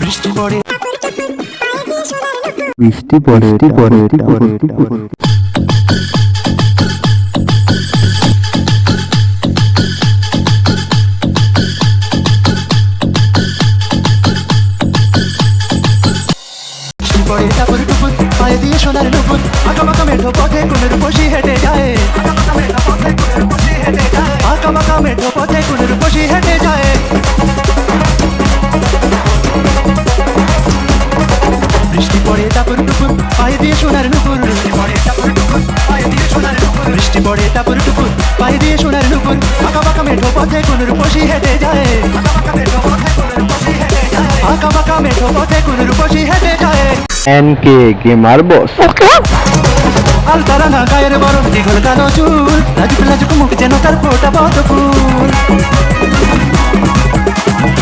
বৃষ্টি পড়ে। বৃষ্টি পড়ে পড়ে পড়ে। পড়ে টাপুর পায়ে দিয়ে সোনার নুপুর আঁকা বাঁকা মেঠো পথে কোনের বসি হেঁটে যায়। দিয়ে সোনার নুপুর। বৃষ্টি পড়ে টাপুর টুপুর পায়ে দিয়ে সোনার নুপুর। আঁকা বাঁকা মেঠো পথে কোনের বসি হেঁটে যায়। আঁকা বাঁকা মেঠো পথে কোনের বসি হেঁটে যায়। এন কে গেমার বস আলতারা না গায়ের বরণ দীঘল কালো চুল। লাজুক লাজুক মুখ যেন তার ফোটা পদ ফুল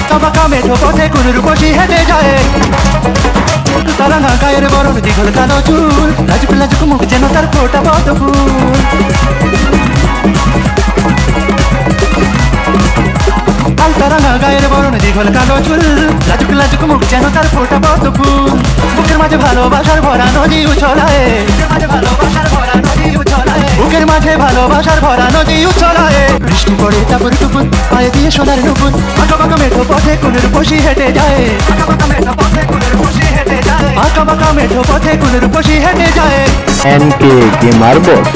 কাবাকা মেঠো পথে কুনুর বসি হেঁটে যায়। তারা না গায়ের বরণ দীঘল কালো চুল লাজুক লাজুক মুখ যেন তার ফোটা পদ ফুল না গায়ের বরণ দীঘল কালো চুল লাজুক লাজুক মুখ যেন তার ফোটা পদ ফুল বুকের মাঝে ভালোবাসার ভরা নদী উছলায়। বুকের মাঝে ভালোবাসার ভরা নদী উছলায়। বৃষ্টি পড়ে টাপুর টুপুর পায়ে দিয়ে সোনার নুপুর আঁকা বাঁকা মেঠো পথে কুনের বসি হেঁটে যায়। আঁকা বাঁকা মেঠো পথে বসি হেঁটে যায়। এন কে গেমার বস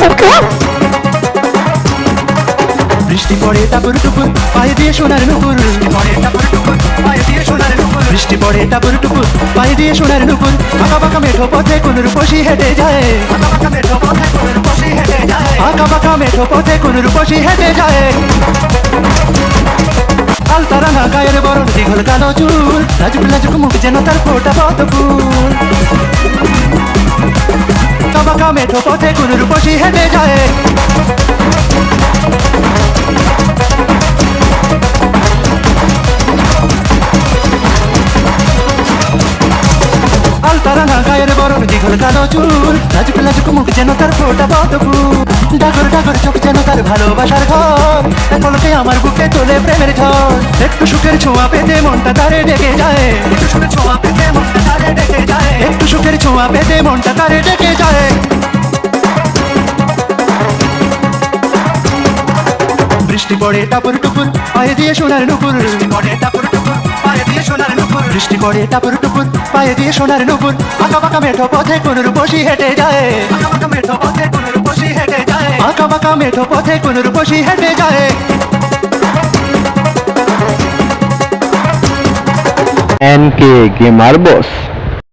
বৃষ্টি পড়ে টাপুর টুপুর পায়ে দিয়ে সোনার নুপুর। বৃষ্টি পড়ে টাপুর টুপুর পায়ে দিয়ে সোনার নুপুর। বৃষ্টি পড়ে টাপুর টুপুর পায়ে দিয়ে সোনার নুপুর। আঁকা বাঁকা মেঠো পথে হেঁটে যায়। বাঁকা মেঠো পথে কুনুর বসি হেঁটে যায়। আঁকা বাঁকা মেঠো পথে কুনুর বসি হেঁটে যায়। আলতারা না গায়ের বরণ দীঘল কালো চুল। লাজুক লাজুক মুখ যেন তার ফোটা পদ ফুল কাবাকা মেঠো পথে কুনুর বসি হেঁটে যায় আলতারা না গায়ের বরণ দীঘল কালো চুল লাজুক লাজুক মুখ যেন তার ফোটা পদ ফুল যেন তার ভালোবাসার ঘর। এক পলকে আমার বুকে তোলে প্রেমের ঝড়। একটু সুখের ছোঁয়া পেতে মনটা তারে ডেকে যায়। একটু সুখের ছোঁয়া পেতে মনটা তারে ডেকে যায়। একটু সুখের ছোঁয়া পেতে মনটা তারে ডেকে যায়। বৃষ্টি পড়ে টাপুর টুপুর পায়ে দিয়ে সোনার নুপুর। বৃষ্টি পড়ে টাপুর টুপুর পায়ে দিয়ে সোনার নুপুর। বৃষ্টি পড়ে টাপুর টুপুর পায়ে দিয়ে সোনার নুপুর। আঁকা বাঁকা মেঠো পথে কোনুর বসি হেঁটে যায়। আঁকা বাঁকা মেঠো পথে আঁকা বাঁকা মেঠো পথে কোনুর বসি হেঁটে যায়। এন কে গেমার বস